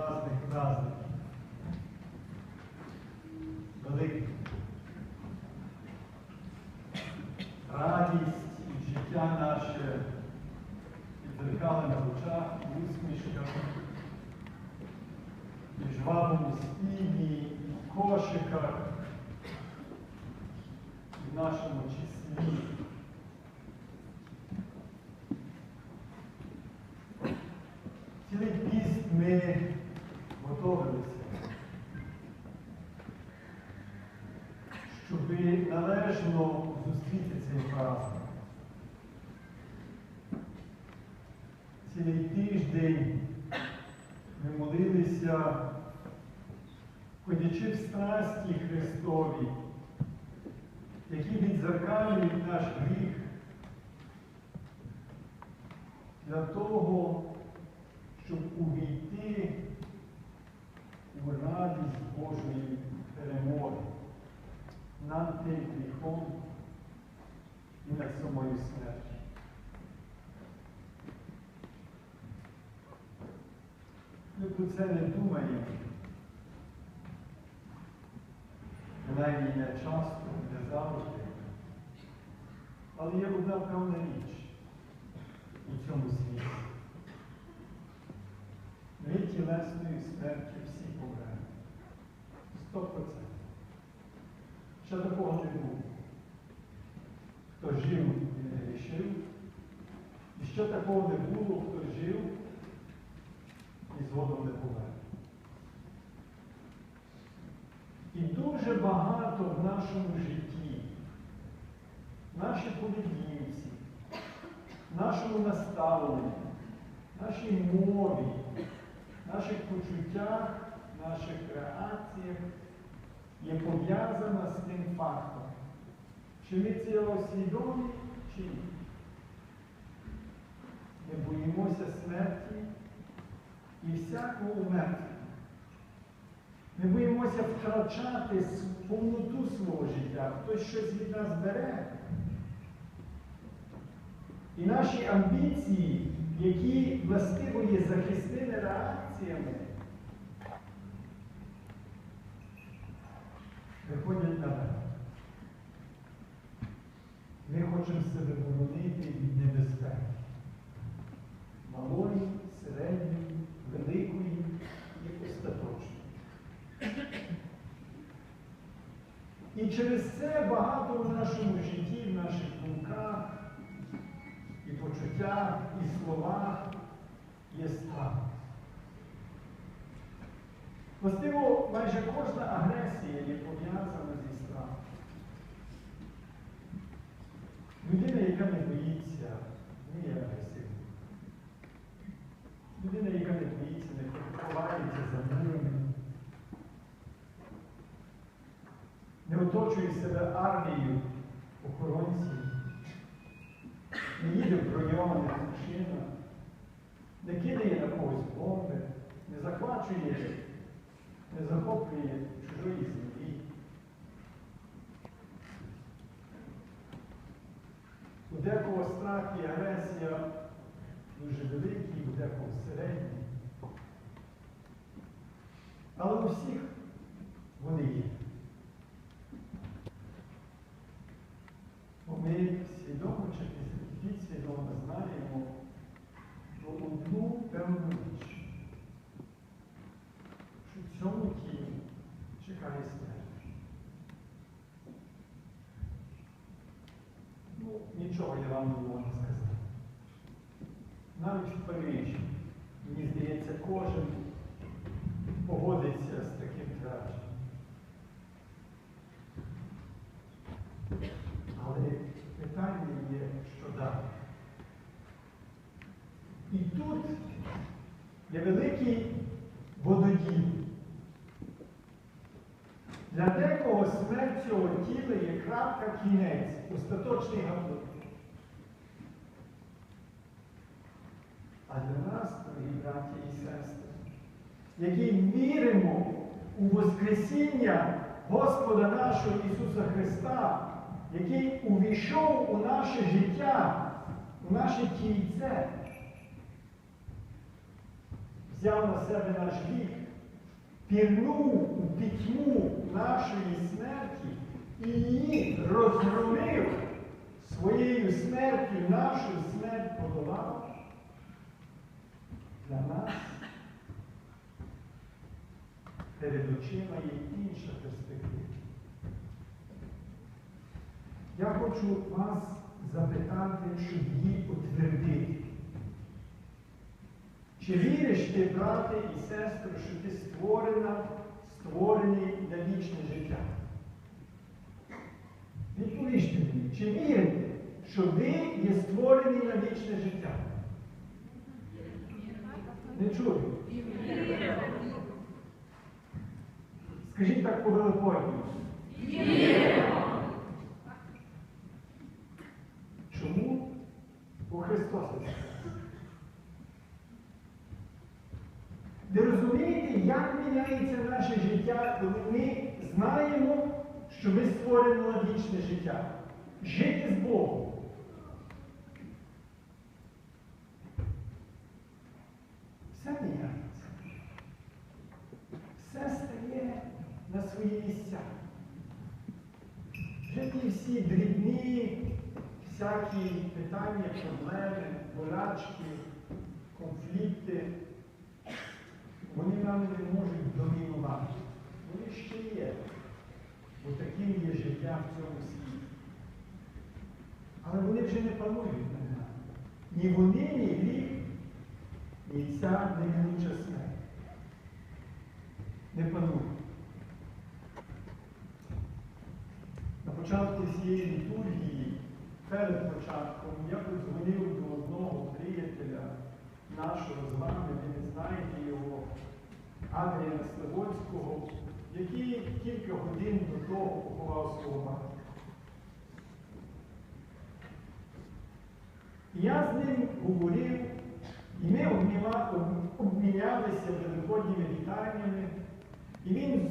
праздник праздник. Великий. Радість і життя наше відзеркали на очах, і усмішках, і жвавому співі, і в кошиках, і в нашому числі. Цілий піст ми готовилися, щоб належно зустріти цей праздник. Цілий тиждень ми молилися, ходячи в страсті Христові, які відзеркалюють наш гріх для того, щоб увійти у радість Божої перемоги над тим гріхом і самою. Ми про це не думаємо. Принаймні не часто, не завжди. Але є одна певна річ у цьому світі. Ми тілесною смертю всі помремо. Сто процентів. Ще такого не було. Хто жив і не грішив, і ще такого не було, хто жив і згодом не помер. І дуже багато в нашому житті, в нашій поведінці, нашому наставленні, нашій мові, наших почуттях, наших реакціях є пов'язана з тим фактом, чи ми цього свідомі, чи ні. Ми боїмося смерті і всякого умерти. Ми боїмося втрачати повноту свого життя. Хтось щось від нас бере. І наші амбіції, які властиво є захисними реакціями, виходять на мене. Ми хочемо себе боронити від небезпеки. Малої, середньої, великої і остаточної. І через це багато в нашому житті, в наших думках, і почуттях, і словах є страх. Властиво, майже кожна агресія є пов'язана зі страхом. Людина, яка не боїться, не є агресивною. Людина, яка не боїться, не ховається за мурами, не оточує себе армією охоронців, не їде в броньованих машинах, не кидає на когось бомби, не захвачує, не захоплює чужої землі. У декого страх і агресія дуже великі, у декого середні. Але у всіх вони є. Бо ми свідомо чи підсвідомо знаємо про одну певну річ, що в цьому тілі чекає смерть. Ну, нічого я вам не можу сказати. Навіть в Парижі, мені здається, кожен погодиться з таким твердженням. Але питання є, що далі. І тут є Для декого смерть цього тіла є крапка кінець, остаточний габлик. А для нас, дорогі браті і сестри, які віримо у Воскресіння Господа нашого Ісуса Христа, який увійшов у наше життя, у наше тільце, взяв на себе наш гріх, пірнув у пітьму нашої смерті і її розгромив своєю смертю нашу смерть подолав для нас. Перед очима є інша перспектива. Я хочу вас запитати, щоб її утвердити. Чи віриш ти, брате і сестру, що ти створена, створений на вічне життя? Відповіжте мені, чи вірите, що ви є створені на вічне життя? Не чую. Скажіть так по Великодню. Чому? Бо Христос. це. Ви розумієте, як міняється наше життя, коли ми знаємо, що ми створені на вічне життя. Жити з Богом. Все міняється. Все стає на свої місця. Вже ті всі дрібні, всякі питання, проблеми, болячки, конфлікти, вони нам не можуть домінувати. Вони ще є. Бо таким є життя в цьому світі. Але вони вже не панують над нами. Ні вони, ні гріх, ні ця неминуча смерть. Не панують. На початку цієї літургії, перед початком, я подзвонив до одного приятеля нашого з вами, ви не знаєте його, Адріана Славольського, який кілька годин до того поховав свого батька. Я з ним говорив, і ми обмінялися великодніми вітаннями, і він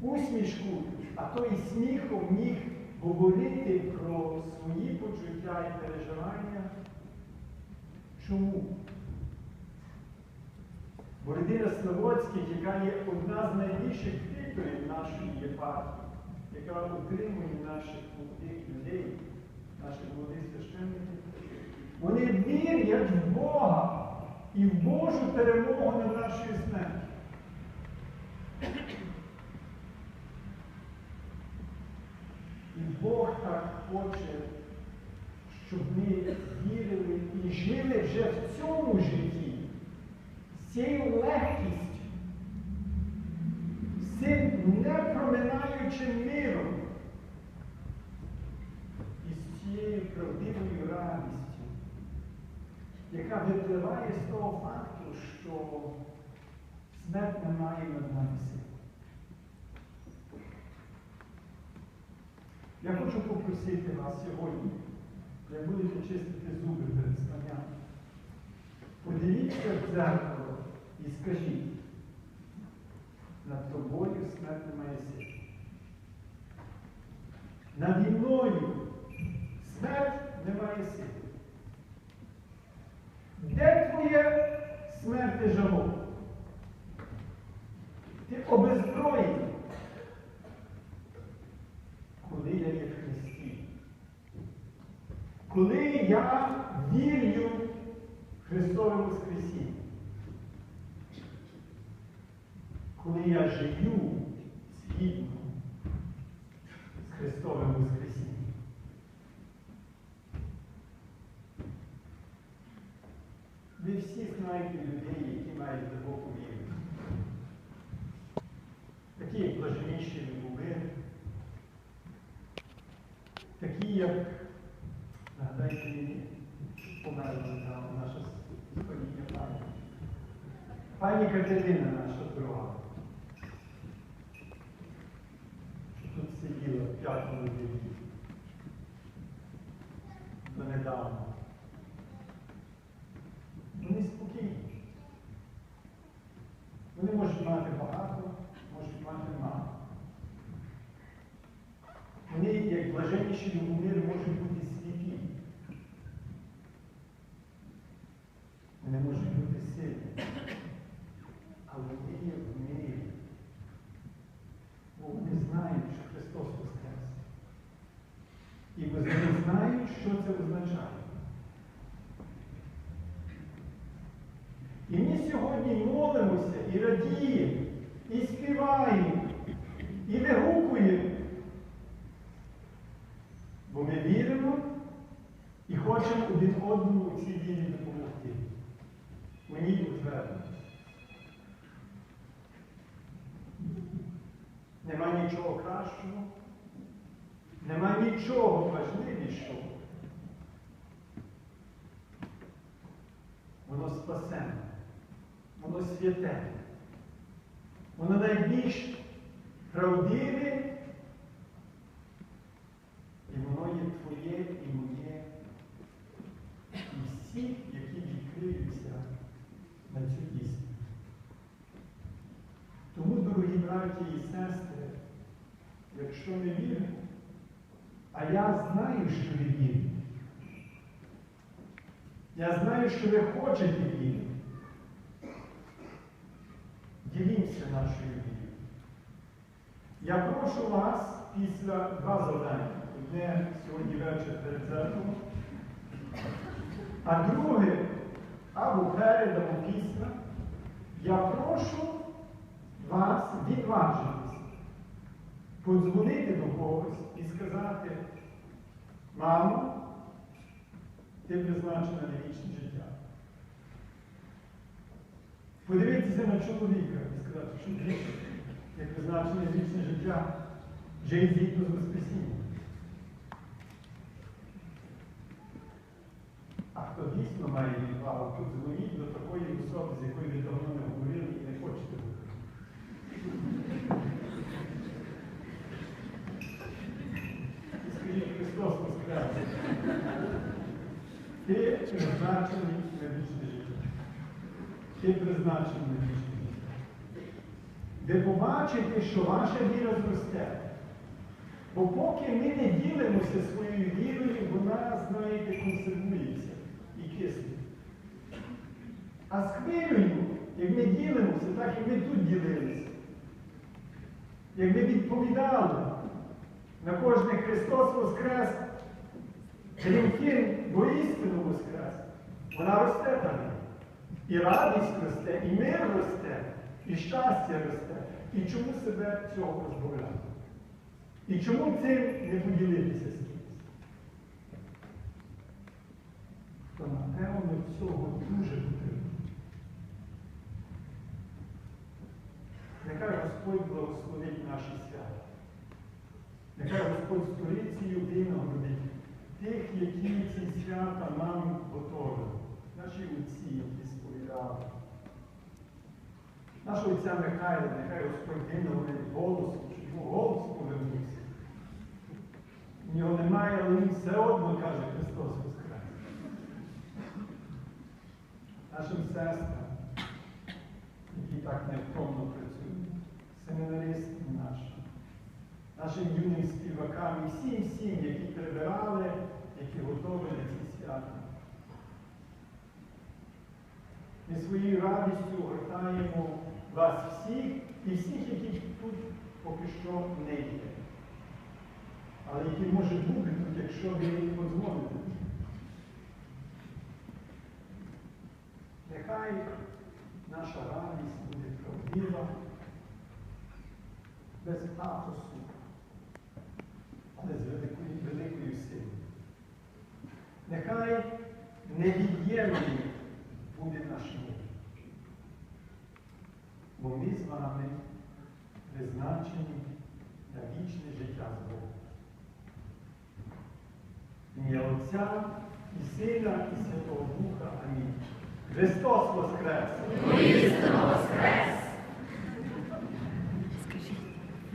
з усмішку, а то і сміхом міг говорити про свої почуття і переживання. Чому? Бо родина яка є одна з найбільших титулів нашої єпархії, яка утримує наших молодих людей, наших молодих священників, вони вірять в Бога і в Божу перемогу над нашою смертю. І Бог так хоче, щоб ми вірили і жили вже в цьому житті цією легкістю, з цим непроминаючим миром. І з цією правдивою радістю, яка випливає з того факту, що смерть не має над нами сил. Я хочу попросити вас сьогодні, як будете чистити зуби перед станням, подивіться в дзеркало і скажіть, над тобою смерть не має сил. Наді мною смерть не має сил. Де твоє смерть жало? Ти обезброєний. Коли я є в Христі. Коли я вірю в Христове Воскресіння. Коли я живу згідно з Христовим Воскресінням. Ви всі знаєте людей, які мають глибоку віру. Такі, як блаженніші Любомир, такі, як, нагадайте мені, померла наша сподівання пані. Пані Катерина наша друга. що Тут сиділа в це визначає. І ми сьогодні молимося і радіємо, і співаємо, і вигукуємо. Бо ми віримо і хочемо один одному цій вірі допомогти. У ній утвердитися. Нема нічого кращого, нема нічого важливішого. Святе, воно найбільш правдиве, і воно є твоє і моє, і всіх, які відкриються на цю істину. Тому, дорогі браті і сестри, якщо ми віримо, а я знаю, що ви вірите, я знаю, що ви хочете вірити, ділімося нашою вірою. Я прошу вас після два завдання. Одне сьогодні вечір перед зеркалом, а друге або перед, або після. Я прошу вас відважитися, подзвонити до когось і сказати, мамо, ти призначена на вічне життя. Подивитися на чоловіка і сказати, що ти є призначене вічне життя, жий згідно з Воскресінням. А хто дійсно має відвагу, то дзвоніть до такої особи, з якою ви давно не говорили і не хочете говорити. Скажіть, Христос воскрес. Ти призначений на вічне життя. Ти призначений на вічне життя. Ви побачите, що ваша віра зросте. Бо поки ми не ділимося своєю вірою, вона, знаєте, консервується і кисне. А з хвилею, як ми ділимося, так і ми тут ділилися. Як ми відповідали на кожне Христос Воскрес, Він воістину Воскрес, вона росте там. І радість росте, і мир росте, і щастя росте. І чому себе цього позбавляти? І чому цим не поділитися з кимось? То напевно цього дуже потрібно. Нехай Господь благословить наші свята. Нехай Господь створить столицею винагородить тих, які ці свята нам готовили. Наші. Нашого отця Михайла, нехай Господь голосу, щоб його голос повернувся. У нього немає, але він все одно каже Христос Воскрес. Нашим сестрам, які так невтомно працюють, семінаристам нашим, нашим юним співакам і всім всім, які прибирали, які готові на ці свята. Ми своєю радістю гортаємо вас всіх і всіх, які тут поки що не є. Але які може бути тут, якщо ви подзвоните. Нехай наша радість буде правдива, без пафосу, але з великою, великою силою. Нехай невід'ємним буде Ім'я Отця і Сина, і Святого Духа. Амінь. Христос Воскрес! Воістину воскрес!